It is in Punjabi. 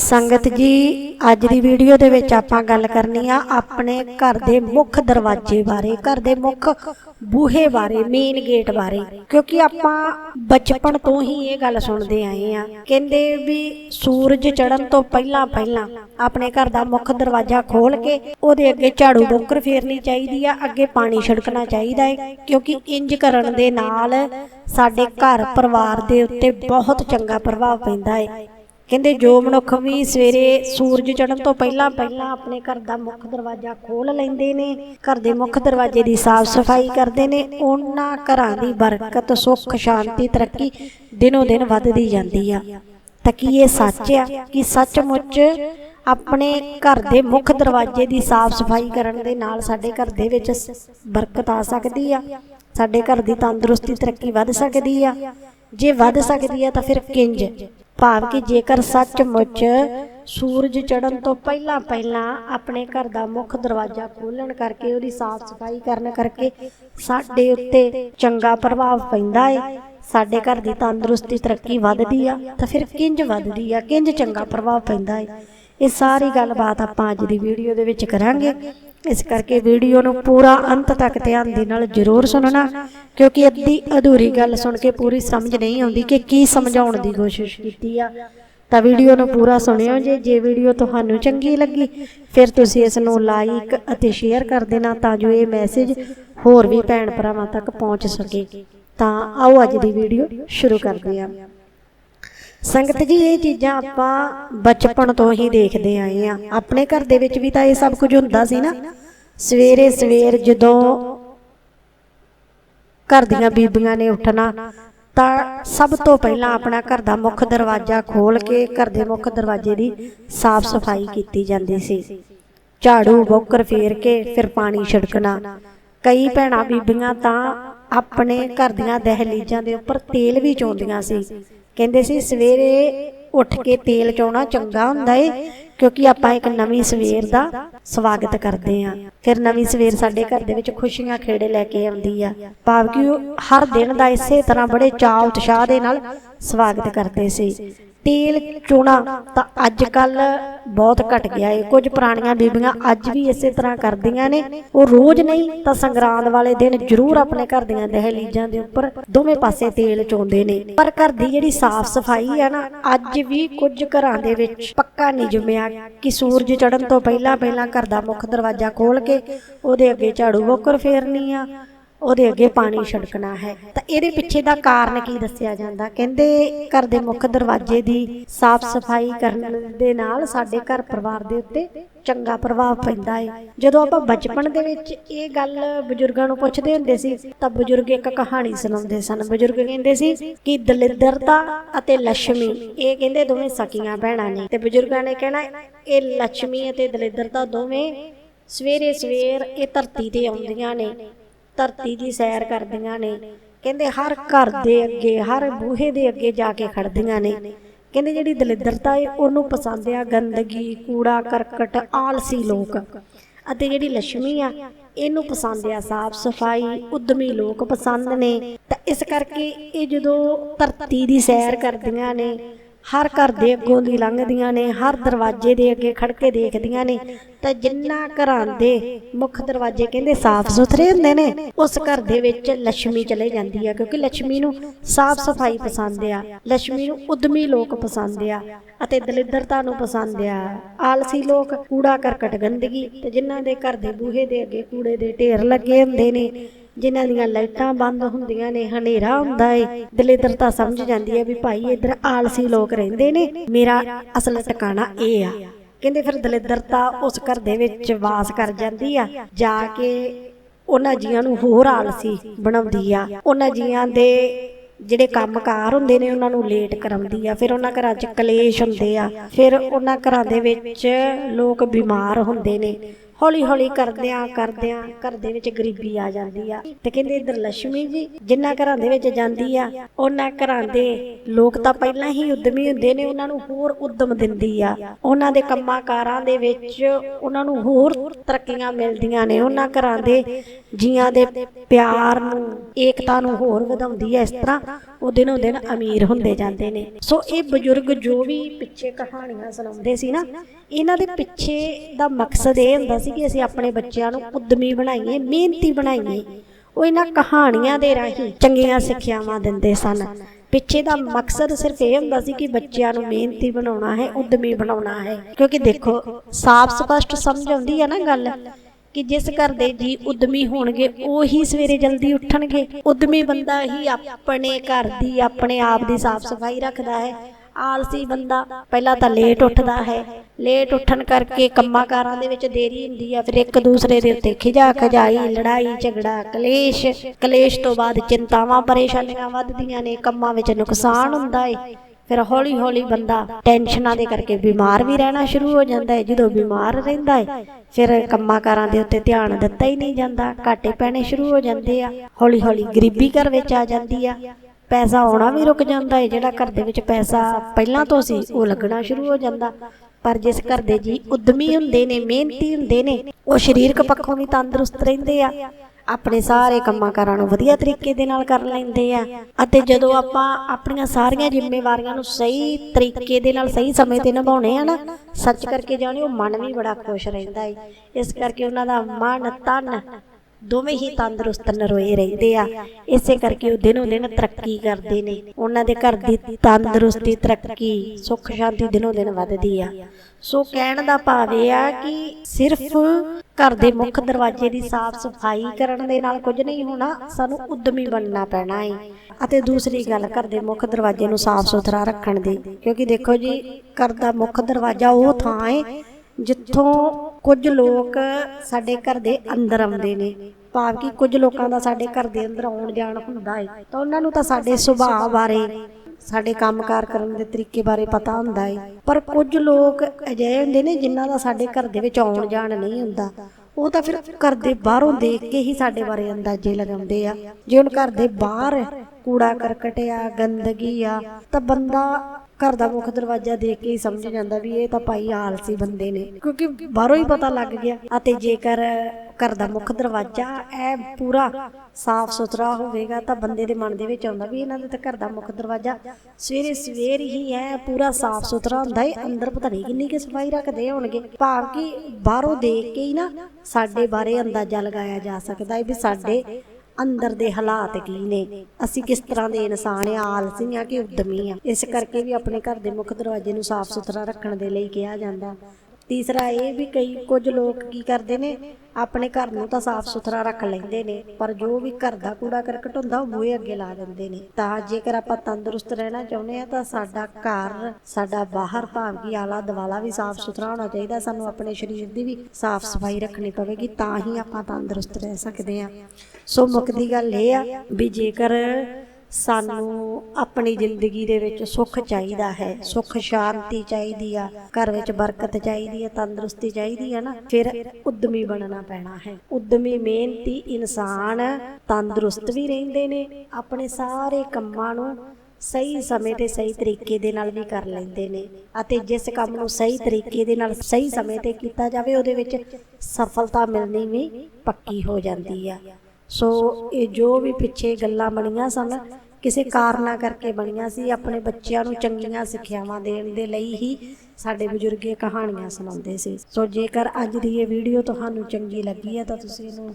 ਸੰਗਤ ਜੀ, ਅੱਜ ਦੀ ਵੀਡੀਓ ਦੇ ਵਿੱਚ ਆਪਾਂ ਗੱਲ ਕਰਨੀ ਆ ਆਪਣੇ ਘਰ ਦੇ ਮੁੱਖ ਦਰਵਾਜ਼ੇ ਬਾਰੇ, ਘਰ ਦੇ ਮੁੱਖ ਬੂਹੇ ਬਾਰੇ ਮੇਨ ਗੇਟ ਬਾਰੇ। ਕਿਉਂਕਿ ਆਪਾਂ ਬਚਪਨ ਤੋਂ ਹੀ ਇਹ ਗੱਲ ਸੁਣਦੇ ਆਏ ਆ। ਕਹਿੰਦੇ ਵੀ ਸੂਰਜ ਚੜ੍ਹਨ ਤੋਂ ਪਹਿਲਾਂ ਪਹਿਲਾਂ ਆਪਣੇ ਘਰ ਦਾ ਮੁੱਖ ਦਰਵਾਜ਼ਾ ਖੋਲ ਕੇ ਉਹਦੇ ਅੱਗੇ ਝਾੜੂ ਬੋਕਰ ਫੇਰਨੀ ਚਾਹੀਦੀ ਆ, ਅੱਗੇ ਪਾਣੀ ਛਿੜਕਣਾ ਚਾਹੀਦਾ ਹੈ ਕਿਉਂਕਿ ਇੰਜ ਕਰਨ ਦੇ ਨਾਲ ਸਾਡੇ ਘਰ ਪਰਿਵਾਰ ਦੇ ਉੱਤੇ ਬਹੁਤ ਚੰਗਾ ਪ੍ਰਭਾਵ ਪੈਂਦਾ ਹੈ ਕਹਿੰਦੇ ਜੋ ਮਨੁੱਖ ਵੀ ਸਵੇਰੇ ਸੂਰਜ ਚੜ੍ਹਨ ਤੋਂ ਪਹਿਲਾਂ ਪਹਿਲਾਂ ਆਪਣੇ ਘਰ ਦਾ ਮੁੱਖ ਦਰਵਾਜ਼ਾ ਖੋਲ ਲੈਂਦੇ ਨੇ, ਘਰ ਦੇ ਮੁੱਖ ਦਰਵਾਜ਼ੇ ਦੀ ਸਾਫ਼ ਸਫ਼ਾਈ ਕਰਦੇ ਨੇ, ਉਹਨਾਂ ਘਰਾਂ ਦੀ ਬਰਕਤ, ਸੁੱਖ, ਸ਼ਾਂਤੀ, ਤਰੱਕੀ ਦਿਨੋ ਦਿਨ ਵੱਧਦੀ ਜਾਂਦੀ ਆ। ਤਾਂ ਕੀ ਇਹ ਸੱਚ ਆ ਕਿ ਸੱਚਮੁੱਚ ਆਪਣੇ ਘਰ ਦੇ ਮੁੱਖ ਦਰਵਾਜ਼ੇ ਦੀ ਸਾਫ਼ ਸਫ਼ਾਈ ਕਰਨ ਦੇ ਨਾਲ ਸਾਡੇ ਘਰ ਦੇ ਵਿੱਚ ਬਰਕਤ ਆ ਸਕਦੀ ਆ? ਸਾਡੇ ਘਰ ਦੀ ਤੰਦਰੁਸਤੀ ਤਰੱਕੀ ਵੱਧ ਸਕਦੀ ਆ? ਜੇ ਵੱਧ ਸਕਦੀ ਆ ਤਾਂ ਫਿਰ ਕਿੰਜ? ਭਾਵ ਕਿ ਜੇਕਰ ਸੱਚਮੁੱਚ ਸੂਰਜ ਚੜ੍ਹਨ ਤੋਂ ਪਹਿਲਾਂ ਪਹਿਲਾਂ ਆਪਣੇ ਘਰ ਦਾ ਮੁੱਖ ਦਰਵਾਜ਼ਾ ਖੋਲਣ ਕਰਕੇ ਉਹਦੀ ਸਾਫ਼ ਸਫ਼ਾਈ ਕਰਨ ਕਰਕੇ ਸਾਡੇ ਉੱਤੇ ਚੰਗਾ ਪ੍ਰਭਾਵ ਪੈਂਦਾ ਹੈ ਸਾਡੇ ਘਰ ਦੀ ਤੰਦਰੁਸਤੀ ਤਰੱਕੀ ਵੱਧਦੀ ਆ, ਤਾਂ ਫਿਰ ਕਿੰਜ ਵੱਧਦੀ ਆ, ਕਿੰਜ ਚੰਗਾ ਪ੍ਰਭਾਵ ਪੈਂਦਾ ਹੈ ਇਹ ਸਾਰੀ ਗੱਲਬਾਤ ਆਪਾਂ ਅੱਜ ਦੀ ਵੀਡੀਓ ਦੇ ਵਿੱਚ ਕਰਾਂਗੇ। ਇਸ ਕਰਕੇ ਵੀਡੀਓ ਨੂੰ ਪੂਰਾ ਅੰਤ ਤੱਕ ਧਿਆਨ ਦੇ ਨਾਲ ਜ਼ਰੂਰ ਸੁਣਨਾ, ਕਿਉਂਕਿ ਅੱਧੀ ਅਧੂਰੀ ਗੱਲ ਸੁਣ ਕੇ ਪੂਰੀ ਸਮਝ ਨਹੀਂ ਆਉਂਦੀ ਕਿ ਕੀ ਸਮਝਾਉਣ ਦੀ ਕੋਸ਼ਿਸ਼ ਕੀਤੀ ਆ। ਤਾਂ ਵੀਡੀਓ ਨੂੰ ਪੂਰਾ ਸੁਣਿਓ ਜੇ। ਜੇ ਵੀਡੀਓ ਤੁਹਾਨੂੰ ਚੰਗੀ ਲੱਗੀ, ਫਿਰ ਤੁਸੀਂ ਇਸ ਨੂੰ ਲਾਈਕ ਅਤੇ ਸ਼ੇਅਰ ਕਰ ਦੇਣਾ ਤਾਂ ਜੋ ਇਹ ਮੈਸੇਜ ਹੋਰ ਵੀ ਭੈਣ ਭਰਾਵਾਂ ਤੱਕ ਪਹੁੰਚ ਸਕੇ। ਤਾਂ ਆਓ ਅੱਜ ਦੀ ਵੀਡੀਓ ਸ਼ੁਰੂ ਕਰਦੇ ਹਾਂ। ਸੰਗਤ ਜੀ, ਇਹ ਚੀਜ਼ਾਂ ਆਪਾਂ ਬਚਪਨ ਤੋਂ ਹੀ ਦੇਖਦੇ ਆਏ ਆ ਆਪਣੇ ਘਰ ਦੇ ਵਿੱਚ ਵੀ ਤਾਂ ਇਹ ਸਭ ਕੁਝ ਹੁੰਦਾ ਸੀ ਨਾ। ਸਵੇਰੇ ਸਵੇਰ ਜਦੋਂ ਘਰ ਦੀਆਂ ਬੀਬੀਆਂ ਨੇ ਉੱਠਣਾ, ਤਾਂ ਸਭ ਤੋਂ ਪਹਿਲਾਂ ਆਪਣਾ ਘਰ ਦਾ ਮੁੱਖ ਦਰਵਾਜ਼ਾ ਖੋਲ ਕੇ ਘਰ ਦੇ ਮੁੱਖ ਦਰਵਾਜ਼ੇ ਦੀ ਸਾਫ਼ ਸਫ਼ਾਈ ਕੀਤੀ ਜਾਂਦੀ ਸੀ। ਝਾੜੂ, ਬੋਕਰ ਫੇਰ ਕੇ, ਫਿਰ ਪਾਣੀ ਛਿੜਕਣਾ। ਕਈ ਭੈਣਾਂ ਬੀਬੀਆਂ ਤਾਂ ਆਪਣੇ ਘਰ ਦੀਆਂ ਦਹਲੀਜ਼ਾਂ ਦੇ ਉੱਪਰ ਤੇਲ ਵੀ ਚੋਂਦੀਆਂ ਸੀ। ਕਹਿੰਦੇ ਸੀ, ਸਵੇਰੇ ਉੱਠ ਕੇ ਤੇਲ ਚੋਣਾ ਚੰਗਾ ਹੁੰਦਾ ਏ, ਕਿਉਂਕਿ ਆਪਾਂ ਇੱਕ ਨਵੀਂ ਸਵੇਰ ਦਾ ਸਵਾਗਤ ਕਰਦੇ ਆਂ। ਫਿਰ ਨਵੀਂ ਸਵੇਰ ਸਾਡੇ ਘਰ ਦੇ ਵਿੱਚ ਖੁਸ਼ੀਆਂ ਖੇੜੇ ਲੈ ਕੇ ਆਉਂਦੀ ਆ। ਭਾਵ ਕਿ ਹਰ ਦਿਨ ਦਾ ਇਸੇ ਤਰ੍ਹਾਂ ਬੜੇ ਚਾਅ ਉਤਸ਼ਾਹ ਦੇ ਨਾਲ ਸਵਾਗਤ ਕਰਦੇ ਸੀ। ਤੇਲ ਚੋਣਾ ਤਾਂ ਅੱਜ ਕੱਲ ਬਹੁਤ ਘਟ ਗਿਆ ਏ। ਕੁਝ ਪੁਰਾਣੀਆਂ ਬੀਬੀਆਂ ਅੱਜ ਵੀ ਇਸੇ ਤਰ੍ਹਾਂ ਕਰਦੀਆਂ ਨੇ। ਉਹ ਰੋਜ਼ ਨਹੀਂ ਤਾਂ ਸੰਗਰਾਂਦ ਵਾਲੇ ਦਿਨ ਜ਼ਰੂਰ ਆਪਣੇ ਘਰ ਦੀਆਂ ਦਹਲੀਜ਼ਾਂ ਦੇ ਉੱਪਰ ਦੋਵੇਂ ਪਾਸੇ ਤੇਲ ਚੋਂਦੇ ਨੇ। ਪਰ ਘਰ ਦੀ ਜਿਹੜੀ ਸਾਫ਼ ਸਫ਼ਾਈ ਆ ਨਾ, ਅੱਜ ਵੀ ਕੁਝ ਘਰਾਂ ਦੇ ਵਿੱਚ ਪੱਕਾ ਨਹੀਂ ਜੁਮਿਆ ਕਿ ਸੂਰਜ ਚੜ੍ਹਨ ਤੋਂ ਪਹਿਲਾਂ ਪਹਿਲਾਂ ਘਰ ਦਾ ਮੁੱਖ ਦਰਵਾਜ਼ਾ ਖੋਲ ਕੇ ਉਹਦੇ ਅੱਗੇ ਝਾੜੂ ਬੋਕਰ ਫੇਰਨੀ ਆ। ਉਹਦੇ ਅੱਗੇ ਪਾਣੀ ਛਿੜਕਣਾ ਹੈ। ਤਾਂ ਇਹਦੇ ਪਿੱਛੇ ਦਾ ਕਾਰਨ ਕੀ ਦੱਸਿਆ ਜਾਂਦਾ? ਕਹਿੰਦੇ ਘਰ ਦੇ ਮੁੱਖ ਦਰਵਾਜ਼ੇ ਦੀ ਸਾਫ਼ ਸਫ਼ਾਈ ਕਰਨ ਦੇ ਨਾਲ ਸਾਡੇ ਘਰ ਪਰਿਵਾਰ ਦੇ ਉੱਤੇ ਚੰਗਾ ਪ੍ਰਭਾਵ ਪੈਂਦਾ ਹੈ। ਜਦੋਂ ਆਪਾਂ ਬਚਪਨ ਦੇ ਵਿੱਚ ਇਹ ਗੱਲ ਬਜ਼ੁਰਗਾਂ ਨੂੰ ਪੁੱਛਦੇ ਹੁੰਦੇ ਸੀ ਤਾਂ ਬਜ਼ੁਰਗ ਇੱਕ ਕਹਾਣੀ ਸੁਣਾਉਂਦੇ ਸਨ। ਬਜ਼ੁਰਗ ਕਹਿੰਦੇ ਸੀ ਕਿ ਦਲਿੰਦਰਤਾ ਅਤੇ ਲక్ష్ਮੀ ਇਹ ਕਹਿੰਦੇ ਦੋਵੇਂ ਸਕੀਆਂ ਭੈਣਾਂ ਨੇ। ਤੇ ਬਜ਼ੁਰਗਾਂ ਨੇ ਕਹਿਣਾ ਇਹ ਲక్ష్ਮੀ ਅਤੇ ਦਲਿੰਦਰਤਾ ਦੋਵੇਂ ਸਵੇਰੇ ਸਵੇਰ ਇਹ ਧਰਤੀ ਤੇ ਆਉਂਦੀਆਂ ਨੇ ਧਰਤੀ ਦੀ ਸੈਰ ਕਰਦੀਆਂ ਨੇ। ਕਹਿੰਦੇ ਹਰ ਘਰ ਦੇ ਅੱਗੇ, ਹਰ ਬੂਹੇ ਦੇ ਅੱਗੇ ਜਾ ਕੇ ਖੜਦੀਆਂ ਨੇ। ਕਹਿੰਦੇ ਜਿਹੜੀ ਦਲਿੱਦਰਤਾ ਹੈ ਉਹਨੂੰ ਪਸੰਦ ਆ ਗੰਦਗੀ, ਕੂੜਾ, ਕਰਕਟ, ਆਲਸੀ ਲੋਕ। ਅਤੇ ਜਿਹੜੀ ਲక్ష్ਮੀ ਆ, ਇਹਨੂੰ ਪਸੰਦ ਆ ਸਾਫ਼ ਸਫ਼ਾਈ, ਉਦਮੀ ਲੋਕ ਪਸੰਦ ਨੇ। ਤਾਂ ਇਸ ਕਰਕੇ ਇਹ ਜਦੋਂ ਧਰਤੀ ਦੀ ਸੈਰ ਕਰਦੀਆਂ ਨੇ ਹਰ ਘਰ ਦੇ ਅੱਗੋਂ ਦੀ ਲੰਘਦੀਆਂ ਨੇ, ਹਰ ਦਰਵਾਜ਼ੇ ਦੇ ਅੱਗੇ ਖੜ ਕੇ ਦੇਖਦੀਆਂ ਨੇ। ਤਾਂ ਜਿੰਨਾ ਘਰਾਂ ਦੇ ਮੁੱਖ ਦਰਵਾਜ਼ੇ ਕਹਿੰਦੇ ਸਾਫ਼ ਸੁਥਰੇ ਹੁੰਦੇ ਨੇ, ਉਸ ਘਰ ਦੇ ਵਿੱਚ ਲక్ష్ਮੀ ਚਲੇ ਜਾਂਦੀ ਆ, ਕਿਉਂਕਿ ਲక్ష్ਮੀ ਨੂੰ ਸਾਫ਼ ਸਫ਼ਾਈ ਪਸੰਦ ਆ ਲక్ష్ਮੀ ਨੂੰ ਉਦਮੀ ਲੋਕ ਪਸੰਦ ਆ ਅਤੇ ਦਲਿੱਦਰਤਾ ਨੂੰ ਪਸੰਦ ਆ। ਆਲਸੀ ਲੋਕ ਕੂੜਾ ਕਰਕਟ ਗੰਦਗੀ ਤੇ ਜਿਨ੍ਹਾਂ ਦੇ ਘਰ ਦੇ ਬੂਹੇ ਦੇ ਅੱਗੇ ਕੂੜੇ ਦੇ ਢੇਰ ਲੱਗੇ ਹੁੰਦੇ ਨੇ ਜਿਨ੍ਹਾਂ ਦੀਆਂ ਲਾਈਟਾਂ ਬੰਦ ਹੁੰਦੀਆਂ ਨੇ, ਹਨੇਰਾ ਹੁੰਦਾ ਏ। ਦਲਿੱਦਰਤਾ ਸਮਝ ਜਾਂਦੀ ਹੈ ਵੀ ਭਾਈ ਇੱਧਰ ਆਲਸੀ ਲੋਕ ਰਹਿੰਦੇ ਨੇ। ਮੇਰਾ ਅਸਲ ਟਿਕਾਣਾ ਇਹ ਆ। ਕਹਿੰਦੇ ਫਿਰ ਦਲਿੱਦਰਤਾ ਉਸ ਘਰ ਦੇ ਵਿੱਚ ਵਾਸ ਕਰ ਜਾਂਦੀ ਆ, ਜਾ ਕੇ ਉਹਨਾਂ ਜੀਆਂ ਨੂੰ ਹੋਰ ਆਲਸੀ ਬਣਾਉਂਦੀ ਆ। ਉਹਨਾਂ ਜੀਆਂ ਦੇ ਜਿਹੜੇ ਕੰਮਕਾਰ ਹੁੰਦੇ ਨੇ, ਉਹਨਾਂ ਨੂੰ ਲੇਟ ਕਰਾਉਂਦੀ ਆ। ਫਿਰ ਉਹਨਾਂ ਘਰਾਂ 'ਚ ਕਲੇਸ਼ ਹੁੰਦੇ ਆ। ਫਿਰ ਉਹਨਾਂ ਘਰਾਂ ਦੇ ਵਿੱਚ ਲੋਕ ਬਿਮਾਰ ਹੁੰਦੇ ਨੇ। ਹੌਲੀ ਹੌਲੀ ਕਰਦਿਆਂ ਕਰਦਿਆਂ ਘਰ ਦੇ ਵਿੱਚ ਗਰੀਬੀ ਆ ਜਾਂਦੀ ਆ। ਤੇ ਕਹਿੰਦੇ ਇਧਰ ਲక్ష్ਮੀ ਜੀ ਜਿੰਨਾ ਘਰਾਂ ਦੇ ਵਿੱਚ ਜਾਂਦੀ ਆ, ਉਹਨਾਂ ਘਰਾਂ ਦੇ ਲੋਕ ਤਾਂ ਪਹਿਲਾਂ ਹੀ ਉਦਮੀ ਹੁੰਦੇ ਨੇ, ਉਹਨਾਂ ਨੂੰ ਹੋਰ ਉਦਮ ਦਿੰਦੀ ਆ। ਉਹਨਾਂ ਦੇ ਕੰਮਾਂ ਕਾਰਾਂ ਦੇ ਵਿੱਚ ਉਹਨਾਂ ਨੂੰ ਹੋਰ ਤਰੱਕੀਆਂ ਮਿਲਦੀਆਂ ਨੇ। ਉਹਨਾਂ ਘਰਾਂ ਦੇ ਜੀਆਂ ਦੇ ਪਿਆਰ ਨੂੰ, ਏਕਤਾ ਨੂੰ ਹੋਰ ਵਧਾਉਂਦੀ ਹੈ ਇਸ ਤਰ੍ਹਾਂ ਉਹ ਦਿਨੋਂ ਦਿਨ ਅਮੀਰ ਹੁੰਦੇ ਜਾਂਦੇ ਨੇ। ਸੋ ਇਹ ਬਜ਼ੁਰਗ ਜੋ ਵੀ ਪਿੱਛੇ ਕਹਾਣੀਆਂ ਸੁਣਾਉਂਦੇ ਸੀ ਨਾ, ਇਹਨਾਂ ਦੇ ਪਿੱਛੇ ਦਾ ਮਕਸਦ ਇਹ ਹੁੰਦਾ ਸੀ ਕਿ ਅਸੀਂ ਆਪਣੇ ਬੱਚਿਆਂ ਨੂੰ ਉਦਮੀ ਬਣਾਈਏ, ਮਿਹਨਤੀ ਬਣਾਈਏ। ਉਹ ਇਹਨਾਂ ਕਹਾਣੀਆਂ ਦੇ ਰਾਹੀਂ ਚੰਗੀਆਂ ਸਿੱਖਿਆਵਾਂ ਦਿੰਦੇ ਸਨ। ਪਿੱਛੇ ਦਾ ਮਕਸਦ ਸਿਰਫ ਇਹ ਹੁੰਦਾ ਸੀ ਕਿ ਬੱਚਿਆਂ ਨੂੰ ਮਿਹਨਤੀ ਬਣਾਉਣਾ ਹੈ, ਉਦਮੀ ਬਣਾਉਣਾ ਹੈ। ਕਿਉਂਕਿ ਦੇਖੋ ਸਾਫ਼ ਸਪਸ਼ਟ ਸਮਝ ਆਉਂਦੀ ਹੈ ਨਾ ਗੱਲ ਕਿ ਜਿਸ ਘਰ ਦੇ ਜੀ ਉਦਮੀ ਹੋਣਗੇ, ਉਹੀ ਸਵੇਰੇ ਜਲਦੀ ਉੱਠਣਗੇ। ਉਦਮੀ ਬੰਦਾ ਹੀ ਆਪਣੇ ਘਰ ਦੀ, ਆਪਣੇ ਆਪ ਦੀ ਸਾਫ਼ ਸਫ਼ਾਈ ਰੱਖਦਾ ਹੈ। ਆਲਸੀ ਬੰਦਾ। ਪਹਿਲਾਂ ਤਾਂ ਲੇਟ ਉੱਠਦਾ ਹੈ। ਲੇਟ ਉੱਠਣ ਕਰਕੇ ਕੰਮਾਂ ਕਾਰਾਂ ਦੇ ਵਿੱਚ ਦੇਰੀ ਹੁੰਦੀ ਹੈ ਫਿਰ ਇੱਕ ਦੂਸਰੇ ਦੇ ਉੱਤੇ ਖਿਜਾ ਖਜਾਈ, ਲੜਾਈ, ਝਗੜਾ, ਕਲੇਸ਼। ਕਲੇਸ਼ ਤੋਂ ਬਾਅਦ ਚਿੰਤਾਵਾਂ, ਪਰੇਸ਼ਾਨੀਆਂ ਵੱਧਦੀਆਂ ਨੇ। ਕੰਮਾਂ ਵਿੱਚ ਨੁਕਸਾਨ ਹੁੰਦਾ ਹੈ ਫਿਰ ਹੌਲੀ ਹੌਲੀ ਬੰਦਾ ਟੈਨਸ਼ਨਾਂ ਦੇ ਕਰਕੇ ਬਿਮਾਰ ਵੀ ਰਹਿਣਾ ਸ਼ੁਰੂ ਹੋ ਜਾਂਦਾ ਹੈ ਜਦੋਂ ਬਿਮਾਰ ਰਹਿੰਦਾ ਹੈ ਫਿਰ ਕੰਮਾਂ ਕਾਰਾਂ ਦੇ ਉੱਤੇ ਧਿਆਨ ਦਿੱਤਾ ਹੀ ਨਹੀਂ ਜਾਂਦਾ। ਘਾਟੇ ਪੈਣੇ ਸ਼ੁਰੂ ਹੋ ਜਾਂਦੇ ਆ। ਹੌਲੀ ਹੌਲੀ ਗਰੀਬੀ ਘਰ ਵਿੱਚ ਆ ਜਾਂਦੀ ਆ। ਪੈਸਾ ਆਉਣਾ ਵੀ ਰੁਕ ਜਾਂਦਾ ਹੈ ਜਿਹੜਾ ਘਰ ਦੇ ਵਿੱਚ ਪੈਸਾ ਪਹਿਲਾਂ ਤੋਂ ਸੀ, ਉਹ ਲੱਗਣਾ ਸ਼ੁਰੂ ਹੋ ਜਾਂਦਾ। ਪਰ ਜਿਸ ਘਰ ਦੇ ਜੀ ਉਦਮੀ ਹੁੰਦੇ ਨੇ, ਮਿਹਨਤੀ ਹੁੰਦੇ ਨੇ, ਉਹ ਸਰੀਰਕ ਪੱਖੋਂ ਵੀ ਤੰਦਰੁਸਤ ਰਹਿੰਦੇ ਆ। ਆਪਣੇ ਸਾਰੇ ਕੰਮਾਂ ਕਾਰਾਂ ਨੂੰ ਵਧੀਆ ਤਰੀਕੇ ਦੇ ਨਾਲ ਕਰ ਲੈਂਦੇ ਆ। ਅਤੇ ਜਦੋਂ ਆਪਾਂ ਆਪਣੀਆਂ ਸਾਰੀਆਂ ਜ਼ਿੰਮੇਵਾਰੀਆਂ ਨੂੰ ਸਹੀ ਤਰੀਕੇ ਦੇ ਨਾਲ, ਸਹੀ ਸਮੇਂ ਤੇ ਨਿਭਾਉਣੇ ਆ ਨਾ, ਸੱਚ ਕਰਕੇ ਜਾਣੇ ਉਹ ਮਨ ਵੀ ਬੜਾ ਖੁਸ਼ ਰਹਿੰਦਾ ਹੈ ਇਸ ਕਰਕੇ ਉਹਨਾਂ ਦਾ ਮਨ, ਤਨ ਦੋਵੇਂ ਹੀ ਤੰਦਰੁਸਤ ਨਰੋਏ ਰਹਿੰਦੇ ਆ। ਇਸੇ ਕਰਕੇ ਉਹ ਦਿਨੋਂ ਦਿਨ ਤਰੱਕੀ ਕਰਦੇ ਨੇ। ਉਹਨਾਂ ਦੇ ਘਰ ਦੀ ਤੰਦਰੁਸਤੀ, ਤਰੱਕੀ, ਸੁੱਖ ਸ਼ਾਂਤੀ ਦਿਨੋਂ ਦਿਨ ਵੱਧਦੀ ਆ। ਸੋ ਕਹਿਣ ਦਾ ਭਾਵ ਇਹ ਆ ਕਿ ਸਿਰਫ ਘਰ ਦੇ ਮੁੱਖ ਦਰਵਾਜ਼ੇ ਦੀ ਸਾਫ਼ ਸਫ਼ਾਈ ਕਰਨ ਦੇ ਨਾਲ ਕੁਝ ਨਹੀਂ ਹੋਣਾ, ਸਾਨੂੰ ਉਦਮੀ ਬਣਨਾ ਪੈਣਾ ਹੈ ਅਤੇ ਦੂਸਰੀ ਗੱਲ, ਘਰ ਦੇ ਮੁੱਖ ਦਰਵਾਜ਼ੇ ਨੂੰ ਸਾਫ਼ ਸੁਥਰਾ ਰੱਖਣ ਦੀ। ਕਿਉਂਕਿ ਦੇਖੋ ਜੀ, ਘਰ ਦਾ ਮੁੱਖ ਦਰਵਾਜ਼ਾ ਉਹ ਥਾਂ ਹੈ ਜਿੱਥੋਂ ਕੁਝ ਲੋਕ ਸਾਡੇ ਘਰ ਦੇ ਅੰਦਰ ਆਉਂਦੇ ਨੇ, ਭਾਵ ਕਿ ਕੁਝ ਲੋਕਾਂ ਦਾ ਸਾਡੇ ਘਰ ਦੇ ਅੰਦਰ ਆਉਣ ਜਾਣ ਹੁੰਦਾ ਹੈ ਤਾਂ ਉਹਨਾਂ ਨੂੰ ਤਾਂ ਸਾਡੇ ਸੁਭਾਅ ਬਾਰੇ, ਸਾਡੇ ਕੰਮਕਾਰ ਕਰਨ ਦੇ ਤਰੀਕੇ ਬਾਰੇ ਪਤਾ ਹੁੰਦਾ ਹੈ ਪਰ ਕੁਝ ਲੋਕ ਅਜਿਹੇ ਹੁੰਦੇ ਨੇ ਜਿਨ੍ਹਾਂ ਦਾ ਸਾਡੇ ਘਰ ਦੇ ਵਿੱਚ ਆਉਣ ਜਾਣ ਨਹੀਂ ਹੁੰਦਾ। ਉਹ ਤਾਂ ਫਿਰ ਘਰ ਦੇ ਬਾਹਰੋਂ ਦੇਖ ਕੇ ਹੀ ਸਾਡੇ ਬਾਰੇ ਅੰਦਾਜ਼ੇ ਲਗਾਉਂਦੇ ਆ। ਜੇ ਹੁਣ ਘਰ ਦੇ ਬਾਹਰ ਕੂੜਾ ਕਰਕਟ ਆ, ਗੰਦਗੀ ਆ, ਤਾਂ ਬੰਦਾ ਘਰ ਦਾ ਮੁੱਖ ਦਰਵਾਜ਼ਾ ਦੇਖ ਕੇ ਹੀ ਸਮਝ ਜਾਂਦਾ ਵੀ ਇਹ ਤਾਂ ਭਾਈ ਆਲਸੀ ਬੰਦੇ ਨੇ। ਕਿਉਂਕਿ ਬਾਹਰੋਂ ਹੀ ਪਤਾ ਲੱਗ ਗਿਆ ਅਤੇ ਜੇਕਰ ਘਰ ਦਾ ਮੁੱਖ ਦਰਵਾਜ਼ਾ ਐ ਪੂਰਾ ਸਾਫ਼ ਸੁਥਰਾ ਹੋਵੇਗਾ ਤਾਂ ਬੰਦੇ ਦੇ ਮਨ ਦੇ ਵਿੱਚ ਆਉਂਦਾ ਵੀ ਇਹਨਾਂ ਦੇ ਤਾਂ ਘਰ ਦਾ ਮੁੱਖ ਦਰਵਾਜ਼ਾ ਸਵੇਰੇ ਸਵੇਰ ਹੀ ਐ ਪੂਰਾ ਸਾਫ਼ ਸੁਥਰਾ ਹੁੰਦਾ ਹੈ ਅੰਦਰ ਪਤਾ ਨਹੀਂ ਕਿੰਨੀ ਕਿ ਸਫ਼ਾਈ ਰੱਖਦੇ ਹੋਣਗੇ। ਭਾਵ ਕਿ ਬਾਹਰੋਂ ਦੇਖ ਕੇ ਹੀ ਨਾ ਸਾਡੇ ਬਾਰੇ ਅੰਦਾਜ਼ਾ ਲਗਾਇਆ ਜਾ ਸਕਦਾ ਹੈ ਵੀ ਸਾਡੇ ਅੰਦਰ ਦੇ ਹਾਲਾਤ ਕੀ ਨੇ? ਅਸੀਂ ਕਿਸ ਤਰ੍ਹਾਂ ਦੇ ਇਨਸਾਨ ਆ, ਆਲਸੀ ਆ ਕਿ ਉਦਮੀ ਆ? ਇਸ ਕਰਕੇ ਵੀ ਆਪਣੇ ਘਰ ਦੇ ਮੁੱਖ ਦਰਵਾਜ਼ੇ ਨੂੰ ਸਾਫ਼ ਸੁਥਰਾ ਰੱਖਣ ਦੇ ਲਈ ਕਿਹਾ ਜਾਂਦਾ। ਤੀਸਰਾ ਇਹ ਵੀ ਕਈ ਕੁਝ ਲੋਕ ਕੀ ਕਰਦੇ ਨੇ, ਆਪਣੇ ਘਰ ਨੂੰ ਤਾਂ ਸਾਫ਼ ਸੁਥਰਾ ਰੱਖ ਲੈਂਦੇ ਨੇ, ਪਰ ਜੋ ਵੀ ਘਰ ਦਾ ਕੂੜਾ ਕਰਕਟ ਹੁੰਦਾ ਉਹ ਬੂਹੇ ਅੱਗੇ ਲਾ ਦਿੰਦੇ ਨੇ। ਤਾਂ ਜੇਕਰ ਆਪਾਂ ਤੰਦਰੁਸਤ ਰਹਿਣਾ ਚਾਹੁੰਦੇ ਆ ਤਾਂ ਸਾਡਾ ਘਰ, ਸਾਡਾ ਬਾਹਰ ਭਾਵ ਕਿ ਆਲਾ ਦਵਾਲਾ ਵੀ ਸਾਫ਼ ਸੁਥਰਾ ਹੋਣਾ ਚਾਹੀਦਾ, ਸਾਨੂੰ ਆਪਣੇ ਸਰੀਰ ਦੀ ਵੀ ਸਾਫ਼ ਸਫ਼ਾਈ ਰੱਖਣੀ ਪਵੇਗੀ, ਤਾਂ ਹੀ ਆਪਾਂ ਤੰਦਰੁਸਤ ਰਹਿ ਸਕਦੇ ਆ ਸੋ ਮੁੱਖ ਦੀ ਗੱਲ ਇਹ ਆ ਵੀ ਜੇਕਰ ਸਾਨੂੰ ਆਪਣੀ ਜ਼ਿੰਦਗੀ ਦੇ ਵਿੱਚ ਸੁੱਖ ਚਾਹੀਦਾ ਹੈ। ਸੁੱਖ ਸ਼ਾਂਤੀ ਚਾਹੀਦੀ ਆ। ਘਰ ਵਿੱਚ ਬਰਕਤ ਚਾਹੀਦੀ ਹੈ ਤੰਦਰੁਸਤੀ ਚਾਹੀਦੀ ਹੈ ਨਾ, ਫਿਰ ਉਦਮੀ ਬਣਨਾ ਪੈਣਾ ਹੈ। ਉਦਮੀ ਮਿਹਨਤੀ ਇਨਸਾਨ ਤੰਦਰੁਸਤ ਵੀ ਰਹਿੰਦੇ ਨੇ, ਆਪਣੇ ਸਾਰੇ ਕੰਮਾਂ ਨੂੰ ਸਹੀ ਸਮੇਂ ਤੇ ਸਹੀ ਤਰੀਕੇ ਦੇ ਨਾਲ ਵੀ ਕਰ ਲੈਂਦੇ ਨੇ ਅਤੇ ਜਿਸ ਕੰਮ ਨੂੰ ਸਹੀ ਤਰੀਕੇ ਦੇ ਨਾਲ ਸਹੀ ਸਮੇਂ ਤੇ ਕੀਤਾ ਜਾਵੇ, ਉਹਦੇ ਵਿੱਚ ਸਫਲਤਾ ਮਿਲਣੀ ਵੀ ਪੱਕੀ ਹੋ ਜਾਂਦੀ ਆ। ਸੋ ਇਹ ਜੋ ਵੀ ਪਿੱਛੇ ਗੱਲਾਂ ਬਣੀਆਂ ਸਨ, ਕਿਸੇ ਕਾਰਨਾ ਕਰਕੇ ਬਣੀਆਂ ਸੀ, ਆਪਣੇ ਬੱਚਿਆਂ ਨੂੰ ਚੰਗੀਆਂ ਸਿੱਖਿਆਵਾਂ ਦੇਣ ਦੇ ਲਈ ਹੀ ਸਾਡੇ ਬਜ਼ੁਰਗ ਇਹ ਕਹਾਣੀਆਂ ਸੁਣਾਉਂਦੇ ਸੀ। ਸੋ ਜੇਕਰ ਅੱਜ ਦੀ ਇਹ ਵੀਡੀਓ ਤੁਹਾਨੂੰ ਚੰਗੀ ਲੱਗੀ ਹੈ, ਤਾਂ ਤੁਸੀਂ ਇਹਨੂੰ